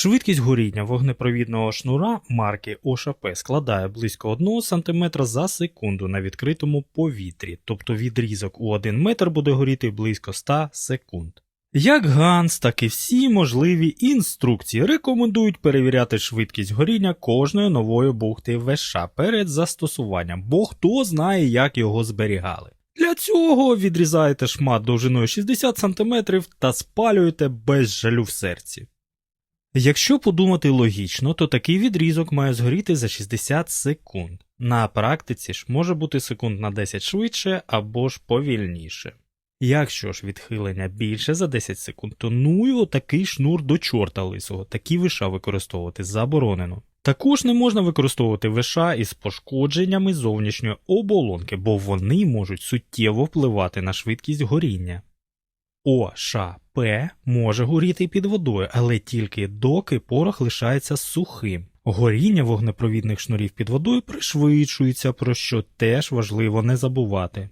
Швидкість горіння вогнепровідного шнура марки ОШП складає близько 1 см за секунду на відкритому повітрі, тобто відрізок у 1 метр буде горіти близько 100 секунд. Як Ганс, так і всі можливі інструкції рекомендують перевіряти швидкість горіння кожної нової бухти ВШ перед застосуванням, бо хто знає, як його зберігали. Для цього відрізаєте шмат довжиною 60 см та спалюєте без жалю в серці. Якщо подумати логічно, то такий відрізок має згоріти за 60 секунд. На практиці ж може бути секунд на 10 швидше або ж повільніше. Якщо ж відхилення більше за 10 секунд, то ну і отакий шнур до чорта лисого, такі виша використовувати заборонено. Також не можна використовувати виша із пошкодженнями зовнішньої оболонки, бо вони можуть суттєво впливати на швидкість горіння. ОШП може горіти під водою, але тільки доки порох лишається сухим. Горіння вогнепровідних шнурів під водою пришвидшується, про що теж важливо не забувати.